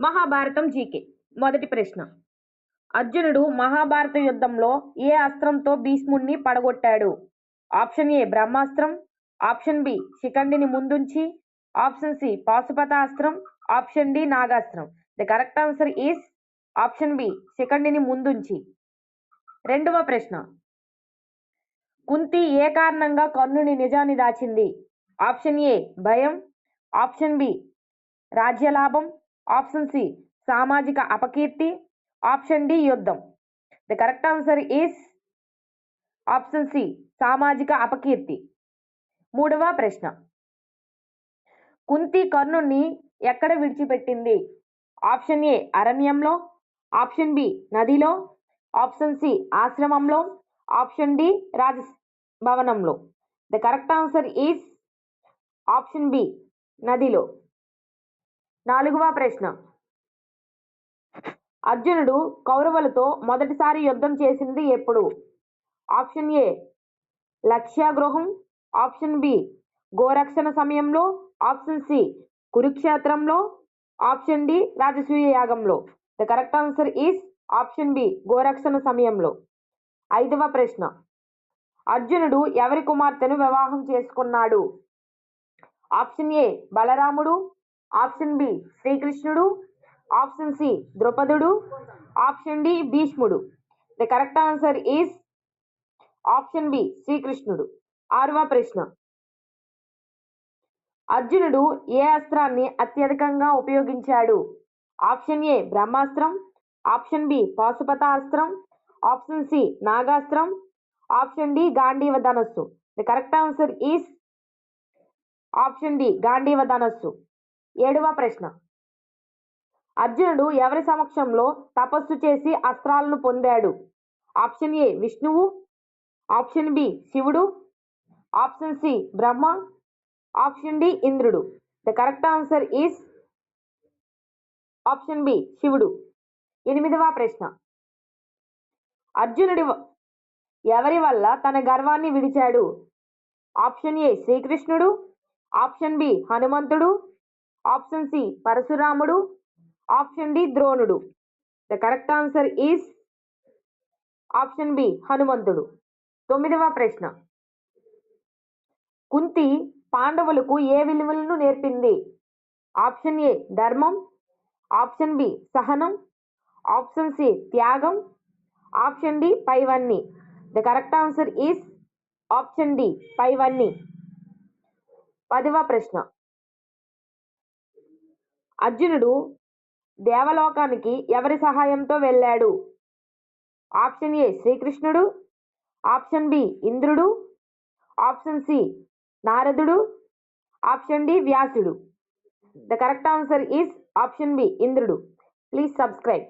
Mahabharatam GK. మొదటి ప్రశ్న. అర్జునుడు మహాభారత యుద్ధంలో ఏ అస్త్రంతో భీష్ముణ్ణి పడగొట్టాడు? ఆప్షన్ ఏ బ్రహ్మాస్త్రం ఆప్షన్ బి శిఖండిని ముందుంచి ఆప్షన్ సి పాశుపతాస్త్రం option D నాగాస్త్రం. The correct answer is option B శిఖండిని ముందుంచి. రెండవ ప్రశ్న. కుంతి ఏ కారణంగా కర్ణుని నిజాన్ని దాచింది? ఆప్షన్ ఏ భయం ఆప్షన్ బి రాజ్యలాభం ఆప్షన్ సి సామాజిక అపకీర్తి. ఆప్షన్ డి యుద్ధం. The correct answer is option C సామాజిక అపకీర్తి. మూడవ ప్రశ్న. కుంతి కర్ణుణ్ణి ఎక్కడ విడిచిపెట్టింది? ఆప్షన్ ఏ అరణ్యంలో. ఆప్షన్ బి నదిలో. ఆప్షన్ సి ఆశ్రమంలో. ఆప్షన్ డి రాజ భవనంలో the correct answer is option B నదిలో. నాలుగవ ప్రశ్న. అర్జునుడు కౌరవులతో మొదటిసారి యుద్ధం చేసింది ఎప్పుడు? ఆప్షన్ ఏ లక్ష్యాగృహం. ఆప్షన్ బి గోరక్షణ సమయంలో. ఆప్షన్ సి కురుక్షేత్రంలో. ఆప్షన్ డి రాజసూయ యాగంలో. The correct answer is option B గోరక్షణ సమయంలో. ఐదవ ప్రశ్న. అర్జునుడు ఎవరి కుమార్తెను వివాహం చేసుకున్నాడు? ఆప్షన్ ఏ బలరాముడు. ఆప్షన్ బి శ్రీకృష్ణుడు ఆప్షన్ సి ద్రుపదుడు ఆప్షన్ డి భీష్ముడు. The correct answer is option B శ్రీకృష్ణుడు. ఆరవ ప్రశ్న. అర్జునుడు ఏ అస్త్రాన్ని అత్యధికంగా ఉపయోగించాడు? ఆప్షన్ ఏ బ్రహ్మాస్త్రం ఆప్షన్ బి పాశుపత అస్త్రం ఆప్షన్ సి నాగాస్త్రం ఆప్షన్ డి గాంధీవ ధనస్సు. The correct answer is option D Gandiva ధనస్సు. ఏడవ ప్రశ్న. అర్జునుడు ఎవరి సమక్షంలో తపస్సు చేసి అస్త్రాలను పొందాడు? ఆప్షన్ ఏ విష్ణువు ఆప్షన్ బి శివుడు option C Brahma option D ఇంద్రుడు. The correct answer is option B శివుడు. ఎనిమిదవ ప్రశ్న. అర్జునుడి ఎవరి వల్ల తన గర్వాన్ని విడిచాడు? ఆప్షన్ ఏ శ్రీకృష్ణుడు ఆప్షన్ బి హనుమంతుడు ఆప్షన్ సి పరశురాముడు ఆప్షన్ డి ద్రోణుడు the correct answer is option B హనుమంతుడు తొమ్మిదవ ప్రశ్న. కుంతి పాండవులకు ఏ విలువలను నేర్పింది? ఆప్షన్ ఏ ధర్మం. ఆప్షన్ బి సహనం. ఆప్షన్ సి త్యాగం. ఆప్షన్ డి పైవన్నీ. The correct answer is option D పైవన్నీ. పదవ ప్రశ్న. అర్జునుడు దేవలోకానికి ఎవరి సహాయంతో వెళ్ళాడు? ఆప్షన్ ఏ శ్రీకృష్ణుడు ఆప్షన్ బి ఇంద్రుడు ఆప్షన్ సి నారదుడు ఆప్షన్ డి వ్యాసుడు. The correct answer is option B ఇంద్రుడు. Please subscribe.